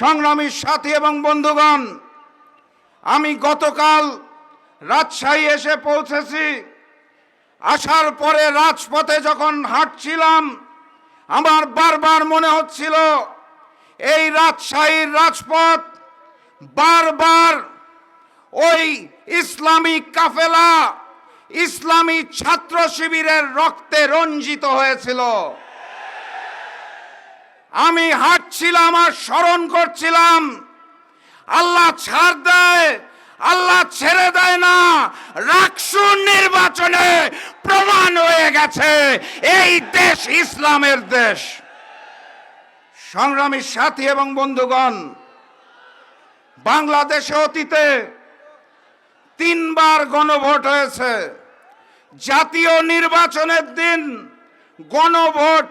সংগ্রামীর সাথী এবং বন্ধুগণ, আমি গতকাল রাজশাহী এসে পৌঁছেছি। আসার পরে রাজপথে যখন হাঁটছিলাম, আমার বারবার মনে হচ্ছিল, এই রাজশাহীর রাজপথ বারবার ওই ইসলামী কাফেলা, ইসলামী ছাত্র শিবিরের রক্তে রঞ্জিত হয়েছিল। আমি হাঁটছিলাম আর স্মরণ করছিলাম। আল্লাহ ছাড় দেয়, আল্লাহ ছেড়ে দেয় না। রাকসুর নির্বাচনে প্রমাণ হয়ে গেছে, এই দেশ ইসলামের দেশ। সংগ্রামী সাথী এবং বন্ধুগণ, বাংলাদেশে অতীতে তিনবার গণভোট হয়েছে। জাতীয় নির্বাচনের দিন গণভোট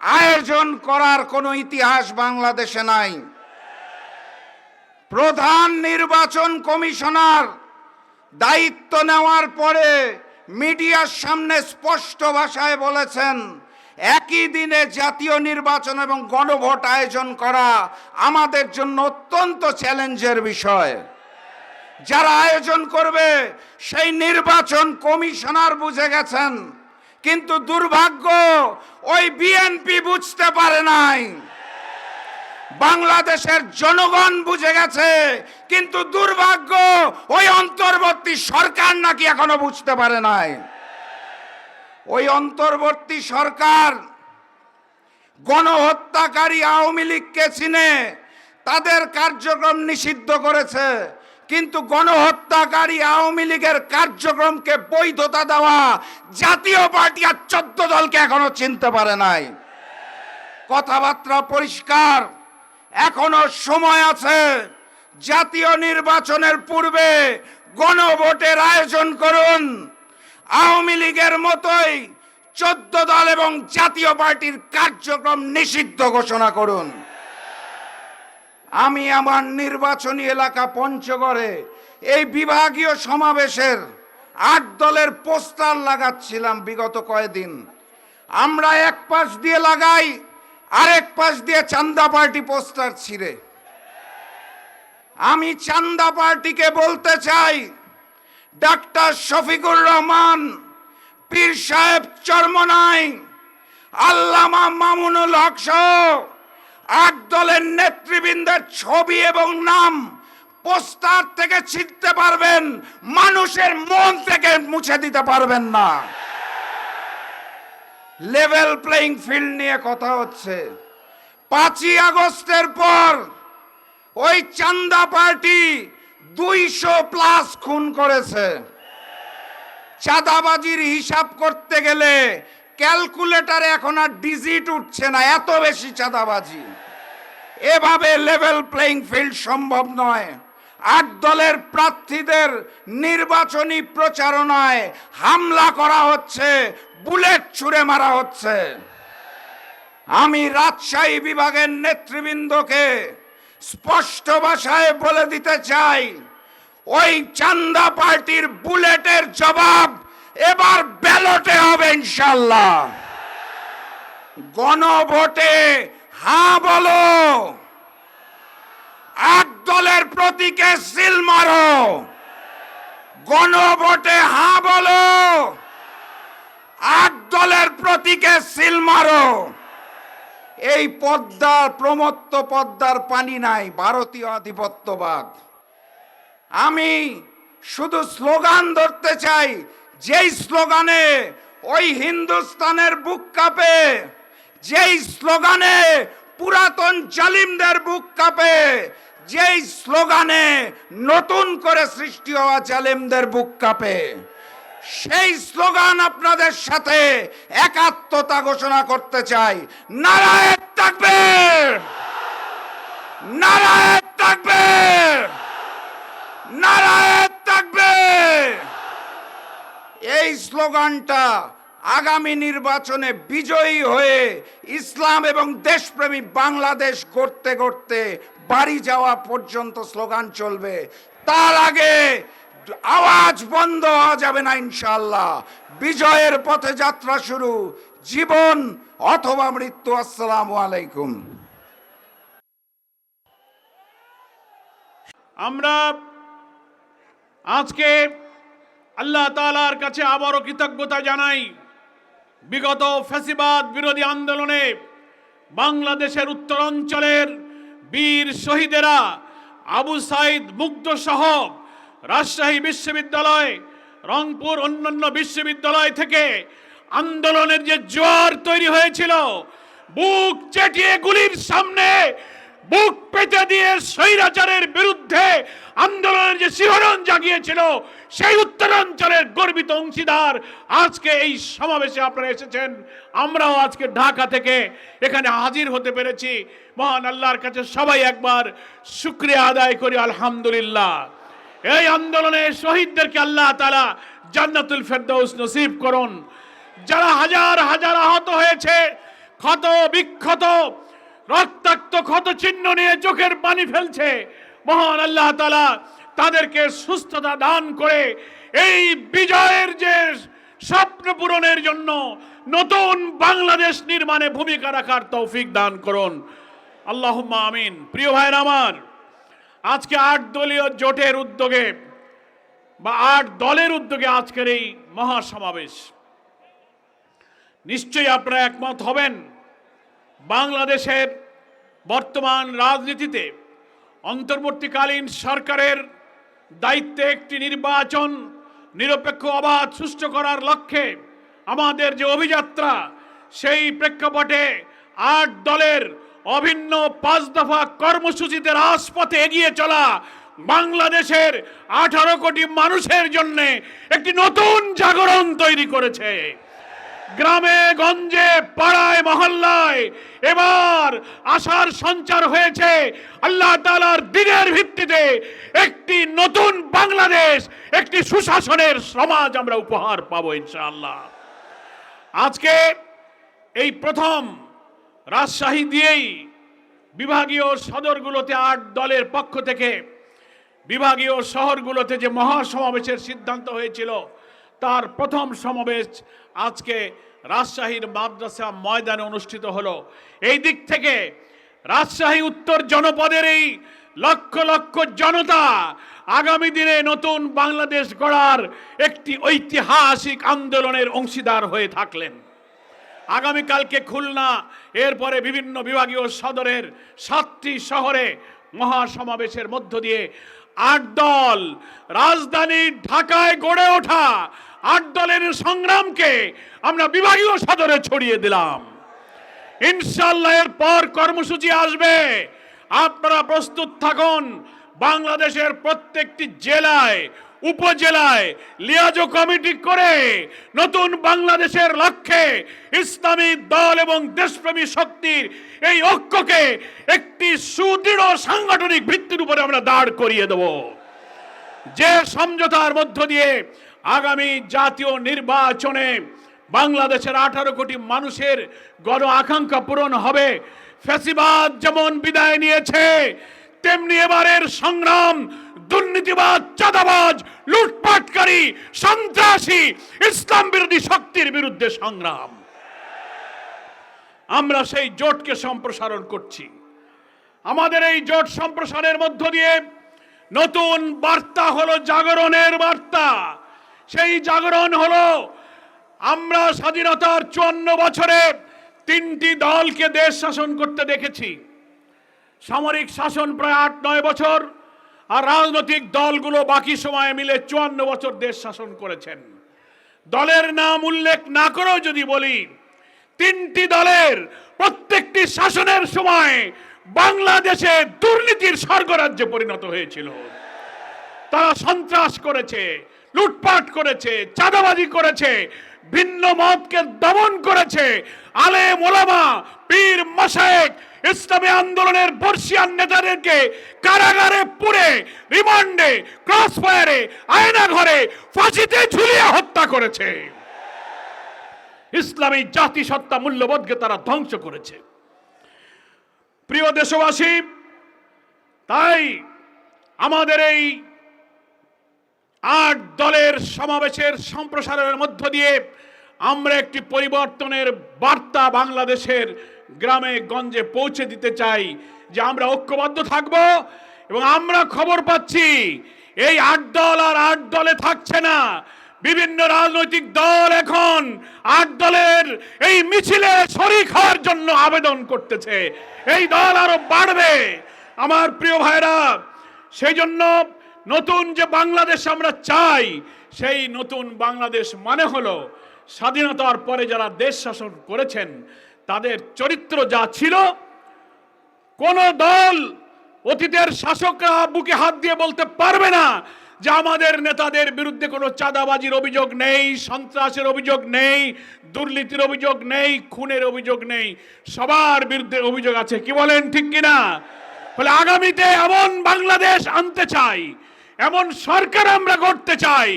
আয়োজন করার কোনো ইতিহাস বাংলাদেশে নাই। প্রধান নির্বাচন কমিশনার দায়িত্ব নেওয়ার পরে মিডিয়ার সামনে স্পষ্ট ভাষায় বলেছেন, একই দিনে জাতীয় নির্বাচন এবং গণভোট আয়োজন করা আমাদের জন্য অত্যন্ত চ্যালেঞ্জের বিষয়। যারা আয়োজন করবে, সেই নির্বাচন কমিশনার বুঝে গেছেন কিন্তু দুর্ভাগ্য, ওই বিএনপি বুঝতে পারে নাই। বাংলাদেশের জনগণ বুঝে গেছে, কিন্তু দুর্ভাগ্য, ওই অন্তর্বর্তী সরকার নাকি এখনও বুঝতে পারে নাই। ওই অন্তর্বর্তী সরকার গণহত্যাকারী আওয়ামী লীগকে চিনে, তাদের কার্যক্রম নিষিদ্ধ করেছে। কিন্তু গণহত্যাকারী আওয়ামী লীগের কার্যক্রমকে বৈধতা দেওয়া জাতীয় পার্টি আর চোদ্দ দলকে এখনও চিনতে পারে নাই। কথাবার্তা পরিষ্কার। এখনও সময় আছে। জাতীয় নির্বাচনের পূর্বে গণভোটের আয়োজন করুন। আওয়ামী লীগের মতোই চোদ্দ দল এবং জাতীয় পার্টির কার্যক্রম নিষিদ্ধ ঘোষণা করুন। আমি আমার নির্বাচনী এলাকা পঞ্চগড়ে এই বিভাগীয় সমাবেশের আট দলের পোস্টার লাগাচ্ছিলাম বিগত কয়েকদিন। আমরা এক পাশ দিয়ে লাগাই, আরেক পাশ দিয়ে চান্দা পার্টি পোস্টার ছিঁড়ে। আমি চান্দা পার্টিকে বলতে চাই, ডাক্তার শফিকুর রহমান, পীর সাহেব চরমনাই, আল্লামা মামুনুল হক সহ আট দলের নেতৃবৃন্দের ছবি এবং নাম পোস্টার থেকে ছিঁড়তে পারবেন, মানুষের মন থেকে মুছে দিতে পারবেন না। লেভেল প্লেইং ফিল্ড নিয়ে কথা হচ্ছে। পাঁচই আগস্টের পর ওই চান্দা পার্টি দুইশো প্লাস খুন করেছে। চাঁদাবাজির হিসাব করতে গেলে ক্যালকুলেটারে এখন আর ডিজিট উঠছে না, এত বেশি চাঁদাবাজি। এভাবে লেভেল প্লেইং ফিল্ড সম্ভব নয়। আট দলের প্রার্থীদের নির্বাচনী প্রচারণায় হামলা করা হচ্ছে, বুলেট ছুঁড়ে মারা হচ্ছে। আমি রাজশাহী বিভাগের নেতৃবৃন্দকে স্পষ্ট ভাষায় বলে দিতে চাই, ওই চান্দা পার্টির বুলেটের জবাব এবার ব্যালটে হবে ইনশাল্লাহ গণভোটে হ্যাঁ বলো। এক দলের প্রতীকে সিল মারো। গণভোটে হ্যাঁ বলো। এক দলের প্রতীকে সিল মারো। এই পদ্মার প্রমত্ত পদ্মার পানি নাই, ভারতীয় আধিপত্যবাদ। আমি শুধু স্লোগান ধরতে চাই, যেই স্লোগানে ওই হিন্দুস্তানের বুক কাঁপে যেই স্লোগানে পুরাতন জালিমদের বুক কাঁপে, যেই স্লোগানে নতুন করে সৃষ্টি হওয়া জালিমদের বুক কাঁপে, সেই স্লোগান আপনাদের সাথে একাত্মতা ঘোষণা করতে চাই। নারায়ণ থাকবে! নারায়ণ থাকবে! নারায়ণ থাকবে! এই স্লোগানটা আগামী নির্বাচনে বিজয়ী হয়ে ইসলাম এবং দেশপ্রেমী বাংলাদেশ করতে করতে বাড়ি যাওয়া পর্যন্ত স্লোগান চলবে। তার আগে আওয়াজ বন্ধ হওয়া যাবে না ইনশাল্লাহ বিজয়ের পথে যাত্রা শুরু। জীবন অথবা মৃত্যু, আসসালামু আলাইকুম। আমরা আজকে আল্লাহ তাআলার কাছে আবারও কৃতজ্ঞতা জানাই। বিগত ফ্যাসিবাদ বিরোধী আন্দোলনে বাংলাদেশের উত্তরাঞ্চলের বীর শহীদেরা আবু সাইদ মুগ্ধ সহ রাজশাহী বিশ্ববিদ্যালয়, রংপুর অন্যান্য বিশ্ববিদ্যালয় থেকে আন্দোলনের যে জোয়ার তৈরি হয়েছিল, বুক চেটিয়ে গুলির সামনে বুক পেতে দিয়ে স্বৈরাচারের বিরুদ্ধে আন্দোলনের যে শিহরণ জাগিয়েছিল, সেই উত্তরাঞ্চলের গর্বিত অংশীদার আজকে এই সমাবেশে আপনারা এসেছেন। আমরাও আজকে ঢাকা থেকে এখানে হাজির হতে পেরেছি। মহান আল্লাহর কাছে সবাই একবার শুক্রিয়া আদায় করি, আলহামদুলিল্লাহ। এই আন্দোলনে শহীদদেরকে আল্লাহ তাআলা জান্নাতুল ফেরদৌস নসিব করুন। যারা হাজার হাজার আহত হয়েছে, ক্ষত, বিক্ষত রক্তাক্ত ক্ষত চিহ্ন নিয়ে চোখের পানি ফেলছে। মহান আল্লাহ তালা তাদেরকে সুস্থতা দান করে এই বিজয়ের যে স্বপ্ন পূরণের জন্য নতুন বাংলাদেশ নির্মাণে ভূমিকা রাখার তৌফিক দান করুন। আল্লাহ আমিন। প্রিয় ভাইয়ের আমার, আজকে আট দলীয় জোটের উদ্যোগে বা আট দলের উদ্যোগে আজকের এই মহাসমাবেশ। নিশ্চয়ই আপনারা একমত হবেন। বাংলাদেশের বর্তমান রাজনীতিতে অন্তর্বর্তীকালীন সরকারের দায়িত্বে একটি নির্বাচন নিরপেক্ষ অবাধ সুষ্ঠু করার লক্ষ্যে আমাদের যে অভিযাত্রা, সেই প্রেক্ষাপটে আট দলের অভিন্ন পাঁচ দফা কর্মসূচিতে রাজপথে এগিয়ে চলা বাংলাদেশের আঠারো কোটি মানুষের জন্য একটি নতুন জাগরণ তৈরি করেছে। গ্রামে, গঞ্জে, পাড়ায়, মহল্লায় এবার আশার সঞ্চার হয়েছে আল্লাহ তাআলার দিনের ভিত্তিতে একটি নতুন বাংলাদেশ, একটি সুশাসনের সমাজ আমরা উপহার পাবো ইনশাআল্লাহ। আজকে এই প্রথম রাজশাহী দিয়েই বিভাগীয় সদরগুলোতে আট দলের পক্ষ থেকে বিভাগীয় শহরগুলোতে যে মহাসমাবেশের সিদ্ধান্ত হয়েছিল তার প্রথম সমাবেশ আজকে রাজশাহীর মাদ্রাসা ময়দানে অনুষ্ঠিত হলো। এই দিক থেকে রাজশাহী উত্তর জনপদের এই লক্ষ লক্ষ জনতা আগামী দিনে নতুন বাংলাদেশ গড়ার একটি ঐতিহাসিক আন্দোলনের অংশীদার হয়ে থাকলেন। আগামীকালকে খুলনা, এরপরে বিভিন্ন বিভাগীয় সদরের সাতটি শহরে মহাসমাবেশের মধ্য দিয়ে আট দল রাজধানী ঢাকায় গড়ে ওঠা আট দলের সংগ্রামকে আমরা বিভাগীয় সদরে ছড়িয়ে দিলাম। ইনশাল্লাহ এর পর কর্মসূচি আসবে। আপনারা প্রস্তুত থাকুন, বাংলাদেশের প্রত্যেকটি জেলায়, উপজেলায় লিয়াজো কমিটি করে নতুন বাংলাদেশের লক্ষ্যে ইসলামী দল এবং দেশপ্রেমী শক্তির এই ঐক্যকে একটি সুদৃঢ় সাংগঠনিক ভিত্তির উপরে আমরা দাঁড় করিয়ে দেব। যে সমঝোতার মধ্য দিয়ে আগামী জাতীয় নির্বাচনে বাংলাদেশের আঠারো কোটি মানুষের গণ আকাঙ্ক্ষা পূরণ হবে। ফ্যাসিবাদ যেমন বিদায় নিয়েছে, তেমনি এবারের সংগ্রাম, দুর্নীতিবাদ, চাঁদাবাজ, লুটপাটকারী, সন্ত্রাসী, ইসলাম বিরোধী শক্তির বিরুদ্ধে সংগ্রাম। আমরা সেই জোটকে সম্প্রসারণ করছি। আমাদের এই জোট সম্প্রসারণের মধ্য দিয়ে নতুন বার্তা হলো জাগরণের বার্তা। সেই জাগরণ হলো, আমরা স্বাধীনতার চুয়ান্ন বছরে তিনটি দলকে দেশ শাসন করতে দেখেছি। সামরিক শাসন প্রায় আট, নয় বছর, আর রাজনৈতিক দলগুলো বাকি সময়ে মিলে চুয়ান্ন বছর দেশ শাসন করেছেন। দলের নাম উল্লেখ না করেও যদি বলি, তিনটি দলের প্রত্যেকটি শাসনের সময় বাংলাদেশে দুর্নীতির স্বর্গরাজ্যে পরিণত হয়েছিল। তারা সন্ত্রাস করেছে লুটপাট করেছে, চাঁদাবাজি করেছে, ভিন্ন মতকে দমন করেছে। আলে মোলামা পীর মাসায়েক ইসলামী আন্দোলনের বর্ষিয়ান নেতাদেরকে কারাগারে পুরে রিমান্ডে ক্রস ফায়ারে আয়না ঘরে ফাঁসিতে ঝুলিয়ে হত্যা করেছে। ইসলামী জাতিসত্তা মূল্যবোধকে তারা ধ্বংস করেছে। প্রিয় দেশবাসী, তাই আমাদের এই আট দলের সমাবেশের সম্প্রসারণের মধ্য দিয়ে আমরা একটি পরিবর্তনের বার্তা বাংলাদেশের গ্রামে, গঞ্জে পৌঁছে দিতে চাই যে আমরা ঐক্যবদ্ধ থাকব এবং আমরা খবর পাচ্ছি এই আট দল আর আট দলে থাকছে না। বিভিন্ন রাজনৈতিক দল এখন আট দলের এই মিছিলে শরিক হওয়ার জন্য আবেদন করতেছে। এই দল আরও বাড়বে। আমার প্রিয় ভাইরা, সেই জন্য নতুন যে বাংলাদেশ আমরা চাই, সেই নতুন বাংলাদেশ মানে হলো স্বাধীনতার পরে যারা দেশ শাসন করেছেন, তাদের চরিত্র যা ছিল, কোন দল অতীতের শাসকরা বুকে হাত দিয়ে বলতে পারবে না যে আমাদের নেতাদের বিরুদ্ধে কোনো চাঁদাবাজির অভিযোগ নেই, সন্ত্রাসের অভিযোগ নেই, দুর্নীতির অভিযোগ নেই, খুনের অভিযোগ নেই। সবার বিরুদ্ধে অভিযোগ আছে, কি বলেন ঠিক কিনা? ফলে আগামীতে এমন বাংলাদেশ আনতে চাই এমন সরকার আমরা করতে চাই,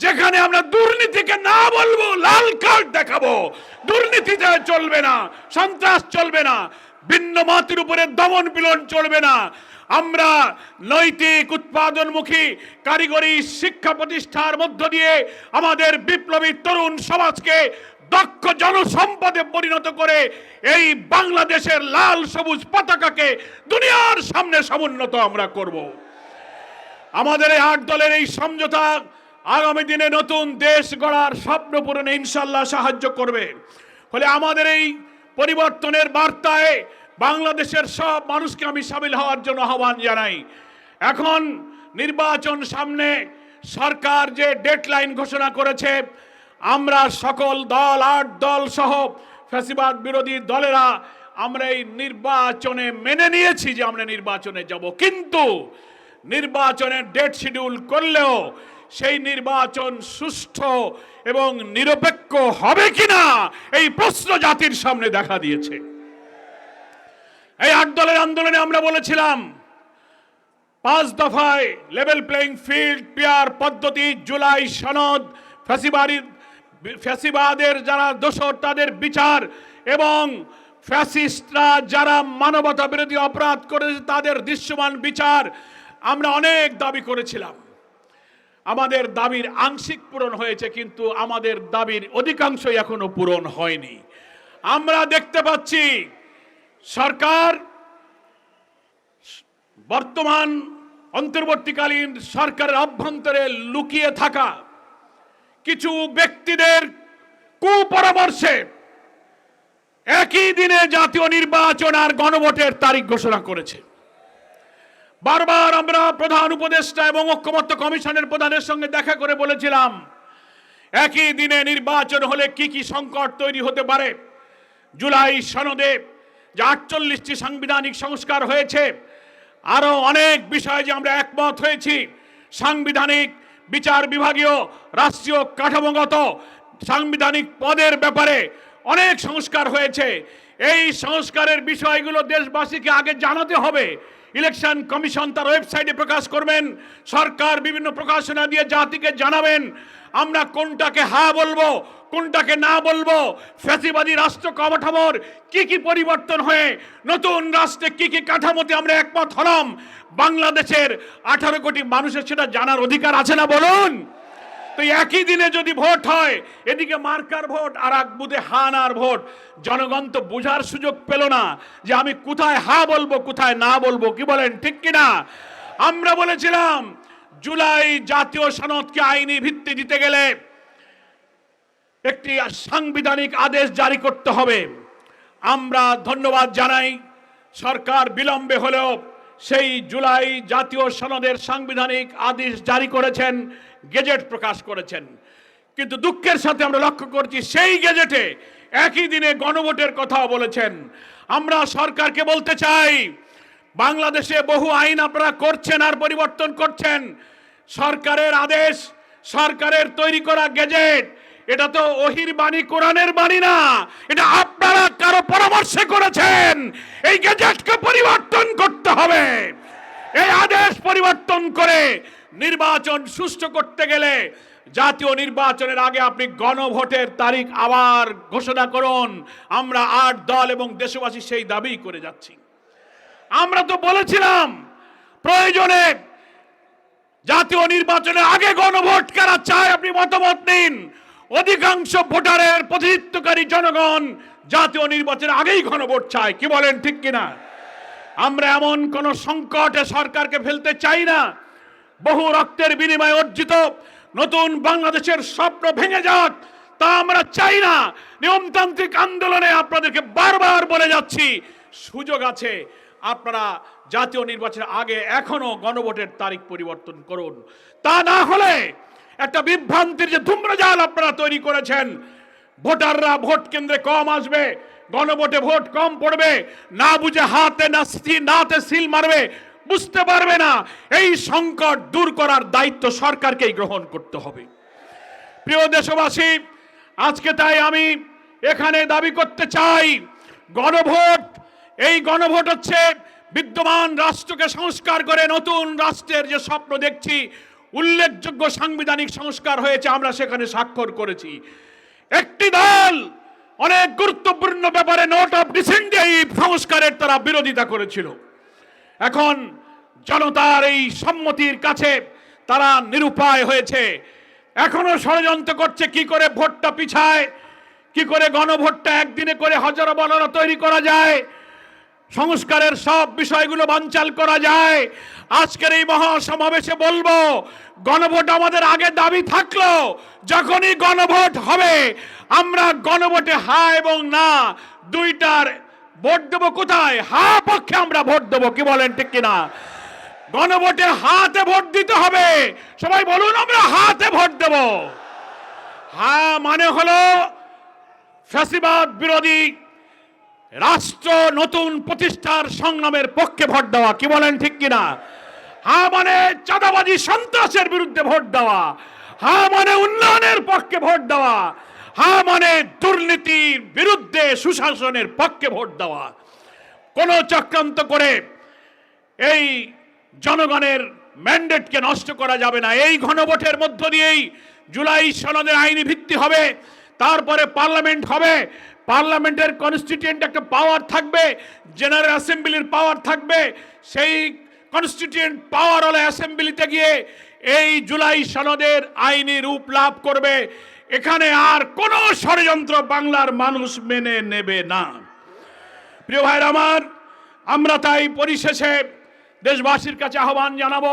যেখানে আমরা দুর্নীতিকে না বলব, লাল কার্ড দেখাবো। দুর্নীতিতে চলবে না, সন্ত্রাস চলবে না, ভিন্ন মাতির উপরে দমন পিলন চলবে না। আমরা নৈতিক, উৎপাদনমুখী, কারিগরি শিক্ষা প্রতিষ্ঠার মধ্য দিয়ে আমাদের বিপ্লবী তরুণ সমাজকে দক্ষ জনসম্পদে পরিণত করে এই বাংলাদেশের লাল সবুজ পতাকাকে দুনিয়ার সামনে সমুন্নত আমরা করব। আমাদের এই আট দলের এই সমঝোতা আগামী দিনে নতুন দেশ গড়ার স্বপ্ন পূরণে ইনশাল্লাহ সাহায্য করবে। ফলে আমাদের এই পরিবর্তনের বার্তায় বাংলাদেশের সব মানুষকে আমি সামিল হওয়ার জন্য আহ্বান জানাই। এখন নির্বাচন সামনে সরকার যে ডেডলাইন ঘোষণা করেছে, আমরা সকল দল, আট দল সহ ফ্যাসিবাদ বিরোধী দলেরা আমরা এই নির্বাচনে মেনে নিয়েছি যে আমরা নির্বাচনে যাব। কিন্তু নির্বাচনের ডেট শিডিউল করলেও সেই নির্বাচন সুষ্ঠু এবং নিরপেক্ষ হবে কিনা এই প্রশ্ন জাতির সামনে দেখা দিয়েছে। এই আট দলের আন্দোলনে আমরা বলেছিলাম, পাঁচ দফায় লেভেল প্লেইং ফিল্ড পিয়ার পদ্ধতি, জুলাই সনদ ফ্যাসিবাড়ি ফ্যাসিবাদের যারা দোষর তাদের বিচার এবং ফ্যাসিস্টরা যারা মানবতা বিরোধী অপরাধ করেছে তাদের দৃশ্যমান বিচার আমরা অনেক দাবি করেছিলাম। আমাদের দাবির আংশিক পূরণ হয়েছে, কিন্তু আমাদের দাবির অধিকাংশই এখনও পূরণ হয়নি। আমরা দেখতে পাচ্ছি সরকার বর্তমান অন্তর্বর্তীকালীন সরকারের অভ্যন্তরে লুকিয়ে থাকা কিছু ব্যক্তিদের কুপরামর্শে একই দিনে জাতীয় নির্বাচন আর গণভোটের তারিখ ঘোষণা করেছে। বারবার আমরা প্রধান উপদেষ্টা এবং ঐক্যমত্য কমিশনের প্রধানের সঙ্গে দেখা করে বলেছিলাম, একই দিনে নির্বাচন হলে কি কি সংকট তৈরি হতে পারে? জুলাই সনদে যে আটচল্লিশটি সাংবিধানিক সংস্কার হয়েছে, আরও অনেক বিষয়ে যে আমরা একমত হয়েছি। সাংবিধানিক বিচার বিভাগীয় রাষ্ট্রীয় কাঠামোগত সাংবিধানিক পদের ব্যাপারে অনেক সংস্কার হয়েছে। এই সংস্কারের বিষয়গুলো দেশবাসীকে আগে জানাতে হবে। ইলেকশন কমিশন তার ওয়েবসাইটে প্রকাশ করবেন, সরকার বিভিন্ন প্রকাশনা দিয়ে জাতিকে জানাবেন, আমরা কোনটাকে হা বলব, কোনটাকে না বলব, ফ্যাসিবাদী রাষ্ট্র কাঠামোর কি কি পরিবর্তন হয়ে, নতুন রাষ্ট্রে কি কি কাঠামোতে আমরা একমত হলাম, বাংলাদেশের আঠারো কোটি মানুষের সেটা জানার অধিকার আছে না বলুন? তো একই দিনে যদি ভোট হয়, এদিকে মার্কার ভোট আর এক বুধে হানার ভোট। জনগণ তো বোঝার সুযোগ পেল না যে আমি কোথায় হা বলব, কোথায় না বলব, কি বলেন, ঠিক কিনা আমরা বলেছিলাম, জুলাই জাতীয় সনদকে আইনি ভিত্তি দিতে গেলে একটি সাংবিধানিক আদেশ জারি করতে হবে। আমরা ধন্যবাদ জানাই, সরকার বিলম্বে হলেও সেই জুলাই জাতীয় সনদের সাংবিধানিক আদেশ জারি করেছেন। গেজেট প্রকাশ করেছেন। কিন্তু দুঃখের সাথে আমরা লক্ষ্য করছি, সেই গেজেটে একই দিনে গণভোটের কথাও বলেছেন। আমরা সরকারকে বলতে চাই, বাংলাদেশে বহু আইন আপনারা করছেন আর পরিবর্তন করছেন। সরকারের আদেশ, সরকারের তৈরি করা গেজেট, এটা তো ওহির বাণী, কোরআনের বাণী না। এটা আপনারা কারও পরামর্শে করেছেন। এই গেজেটকে পরিবর্তন করতে হবে। এই আদেশ পরিবর্তন করে নির্বাচন সুষ্ঠু করতে গেলে জাতীয় নির্বাচনের আগে আপনি গণভোটের তারিখ আবার ঘোষণা করুন। আমরা আট দল এবং দেশবাসী সেই দাবি করে যাচ্ছি। আমরা তো বলেছিলাম, প্রয়োজনে জাতীয় নির্বাচনের আগে গণভোট কারা চায় আপনি মতামত নিন। অধিকাংশ ভোটারের প্রতিনিধিত্বকারী জনগণ জাতীয় নির্বাচনের আগেই গণভোট চায়। কি বলেন, ঠিক কিনা? আমরা এমন কোন সংকটে সরকারকে ফেলতে চাই না। বহু রক্তের বিনিময়ে অর্জিত নতুন বাংলাদেশের স্বপ্ন ভেঙে যাক, তা আমরা চাই না। নিয়মতান্ত্রিক আন্দোলনে আপনাদেরকে বারবার বলে যাচ্ছি, সুযোগ আছে। আপনারা জাতীয় নির্বাচনের আগে এখনও গণভোটের তারিখ পরিবর্তন করুন। তা না হলে একটা বিভ্রান্তির যে ধূম্রজাল আপনারা তৈরি করেছেন, ভোটাররা ভোট কেন্দ্রে কম আসবে গণভোটে ভোট কম পড়বে। না বুঝে হাতে না নাতে সিল মারবে। বুঝতে পারবে না। এই সংকট দূর করার দায়িত্ব সরকারকেই গ্রহণ করতে হবে। প্রিয় দেশবাসী, আজকে তাই আমি এখানে দাবি করতে চাই, গণভোট, এই গণভোট হচ্ছে বিদ্যমান রাষ্ট্রকে সংস্কার করে নতুন রাষ্ট্রের যে স্বপ্ন দেখছি, উল্লেখযোগ্য সাংবিধানিক সংস্কার হয়েছে, আমরা সেখানে স্বাক্ষর করেছি। একটি দল অনেক গুরুত্বপূর্ণ ব্যাপারে নোট অফ ডিসেন্ট এই সংস্কারের তারা বিরোধিতা করেছিল। এখন জনতার এই সম্মতির কাছে তারা নিরুপায় হয়েছে। এখনও ষড়যন্ত্র করছে, কি করে ভোটটা পিছায়, কি করে গণভোটটা একদিনে করে হজারো বলরা তৈরি করা যায়। সংস্কারের সব বিষয়গুলো বানচাল করা যায়। আজকের এই মহাসমাবেশে বলব, গণভোট আমাদের আগে দাবি থাকল, যখনই গণভোট হবে, আমরা গণভোটে হা এবং না, দুইটার ভোট দেবো কোথায়? হা পক্ষে আমরা ভোট দেবো, কি বলেন ঠিক কিনা? গণভোটে হাতে ভোট দিতে হবে। সবাই বলুন, আমরা হাতে ভোট দেব। হা মানে হলো ফ্যাসিবাদ বিরোধী রাষ্ট্র নতুন প্রতিষ্ঠার সংগ্রামের পক্ষে ভোট দেওয়া, কি বলেন ঠিক কিনা? হা মানে চাঁদাবাজি সন্ত্রাসের বিরুদ্ধে ভোট দেওয়া, হা মানে উন্নয়নের পক্ষে ভোট দেওয়া, হা মানে দুর্নীতির বিরুদ্ধে সুশাসনের পক্ষে ভোট দেওয়া। কোন চক্রান্ত করে এই জনগণের ম্যান্ডেটকে নষ্ট করা যাবে না। এই ঘনভোটের মধ্য দিয়েই জুলাই সনদের আইনি ভিত্তি হবে, তারপরে পার্লামেন্ট হবে পার্লামেন্টের কনস্টিটিউয়েন্ট একটা পাওয়ার থাকবে জেনারেল অ্যাসেম্বলির পাওয়ার থাকবে, সেই কনস্টিটিউয়েন্ট পাওয়ার হলে অ্যাসেম্বলিতে গিয়ে এই জুলাই সনদের আইনি রূপ লাভ করবে। এখানে আর কোনো ষড়যন্ত্র বাংলার মানুষ মেনে নেবে না। প্রিয় ভাইরা আমার, আমরা তাই পরিশেষে দেশবাসীর কাছে আহ্বান জানাব,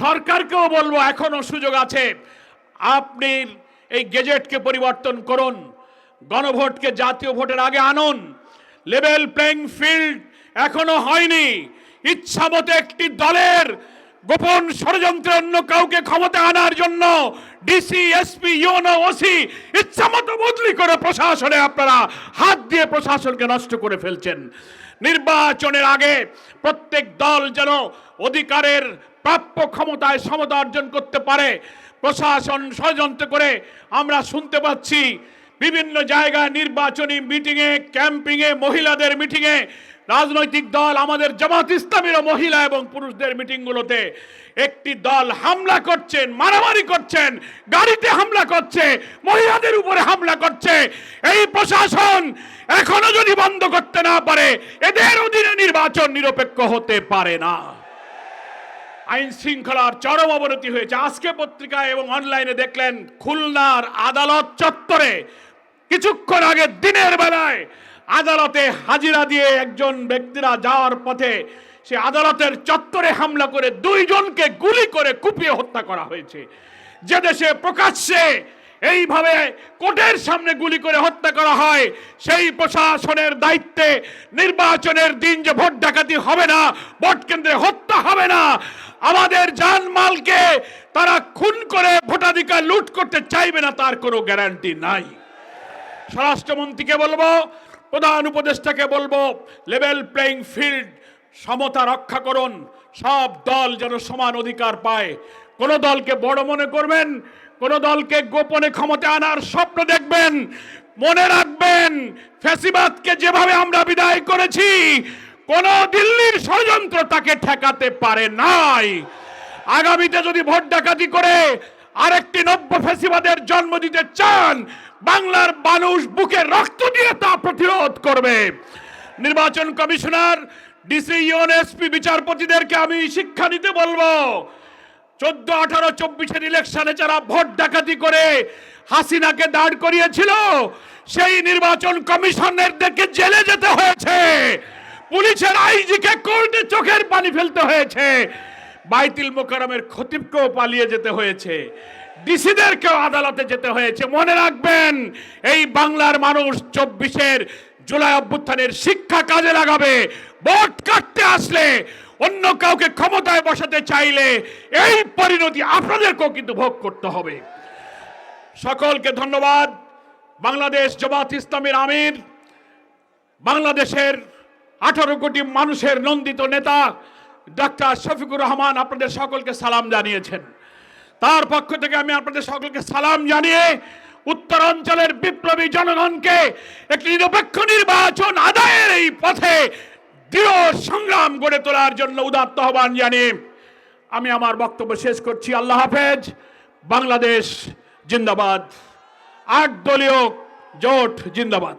সরকারকেও বলব এখনও সুযোগ আছে, আপনি এই গেজেটকে পরিবর্তন করুন। গণভোটকে জাতীয় ভোটের আগে আনুন। লেভেল প্লেইং ফিল্ড এখনও হয়নি। ইচ্ছা মতো একটি দলের গোপন ষড়যন্ত্রে অন্য কাউকে ক্ষমতা আনার জন্য ডিসি, এসপি ইউনো ওসি ইচ্ছা মতো বদলি করে প্রশাসনে আপনারা হাত দিয়ে প্রশাসনকে নষ্ট করে ফেলছেন। নির্বাচনের আগে প্রত্যেক দল যেন অধিকারের প্রাপ্য ক্ষমতায় সমতা অর্জন করতে পারে। প্রশাসন ষড়যন্ত্র করে আমরা শুনতে পাচ্ছি বিভিন্ন জায়গায় নির্বাচনী মিটিংয়ে, ক্যাম্পিংয়ে, মহিলাদের মিটিংয়ে রাজনৈতিক দল আমাদের জামাত ইসলামীর মহিলা এবং পুরুষদের মিটিংগুলোতে একটি দল হামলা করছেন, মারামারি করছেন, গাড়িতে হামলা করছে, মহিলাদের উপরে হামলা করছে। এই প্রশাসন এখনও যদি বন্ধ করতে না পারে, এদের অধীনে নির্বাচন নিরপেক্ষ হতে পারে না। আইন শৃঙ্খলার চরম অবনতি হয়েছে। আজকে পত্রিকায় এবং অনলাইনে দেখলেন, খুলনার আদালত চত্বরে কিছুক্ষণ আগে দিনের বেলায় আদালতে হাজিরা দিয়ে একজন ব্যক্তিরা যাওয়ার পথে সে আদালতের চত্বরে হামলা করে দুইজনকে গুলি করে কুপিয়ে হত্যা করা হয়েছে। যে দেশে প্রকাশ্যে এইভাবে কোর্টের সামনে গুলি করে হত্যা করা হয়, সেই প্রশাসনের দায়িত্বে নির্বাচনের দিন যে ভোট ডাকাতি হবে না, ভোট কেন্দ্রে হত্যা হবে না, আমাদের জানমালকে তারা খুন করে ভোটাধিকার লুট করতে চাইবে না, তার কোনো গ্যারান্টি নাই। স্বরাষ্ট্রমন্ত্রীকে বলব, প্রধান উপদেষ্টাকে বলব লেভেল প্লেইং ফিল্ড সমতা রক্ষা করুন। সব দল যেন সমান অধিকার পায়। কোন দলকে বড় মনে করবেন, কোন দলকে গোপনে ক্ষমতা আনার স্বপ্ন দেখবেন, মনে রাখবেন, ফ্যাসিবাদকে যেভাবে আমরা বিদায় করেছি, কোন দিল্লির ষড়যন্ত্র তাকে ঠেকাতে পারে নাই। আগামীতে যদি ভোট ডাকাতি করে আরেকটি নব্য ফেসিবাদের জন্ম দিতে চান বাংলার মানুষ বুকে রক্ত দিয়ে তা প্রতিরোধ করবে। নির্বাচন কমিশনার ডিসি এসপি বিচারপতিদেরকে আমি শিক্ষা দিতে বলব। চোদ্দ, আঠারো, চব্বিশের ইলেকশনে যারা ভোট ডাকাতি করে হাসিনাকে দাঁড় করিয়েছিল, সেই নির্বাচন কমিশনারদেরকে জেলে যেতে হয়েছে। পুলিশের আইজিকে কোর্টে চোখের পানি ফেলতে হয়েছে। বাইতুল মোকারমের খতিবকেও পালিয়ে যেতে হয়েছে। ডিসিদেরকেও আদালতে যেতে হয়েছে। মনে রাখবেন, এই বাংলার মানুষ চব্বিশের জুলাই অভ্যুত্থানের শিক্ষা কাজে লাগাবে। ভোট কাটতে আসলে অন্য কাউকে ক্ষমতায় বসাতে চাইলে এই পরিণতি আপনাদেরকেও কিন্তু ভোগ করতে হবে। সকলকে ধন্যবাদ। বাংলাদেশ জামাত ইসলামের আমির, বাংলাদেশের আঠারো কোটি মানুষের নন্দিত নেতা ডাক্তার শফিকুর রহমান আপনাদের সকলকে সালাম জানিয়েছেন। তার পক্ষ থেকে আমি আপনাদের সকলকে সালাম জানিয়ে উত্তরাঞ্চলের বিপ্লবী জনগণকে একটি নিরপেক্ষ নির্বাচন আদায়ের এই পথে দৃঢ় সংগ্রাম গড়ে তোলার জন্য উদাত্ত আহ্বান জানিয়ে আমি আমার বক্তব্য শেষ করছি। আল্লাহ হাফেজ। বাংলাদেশ জিন্দাবাদ। আট দলীয় জোট জিন্দাবাদ।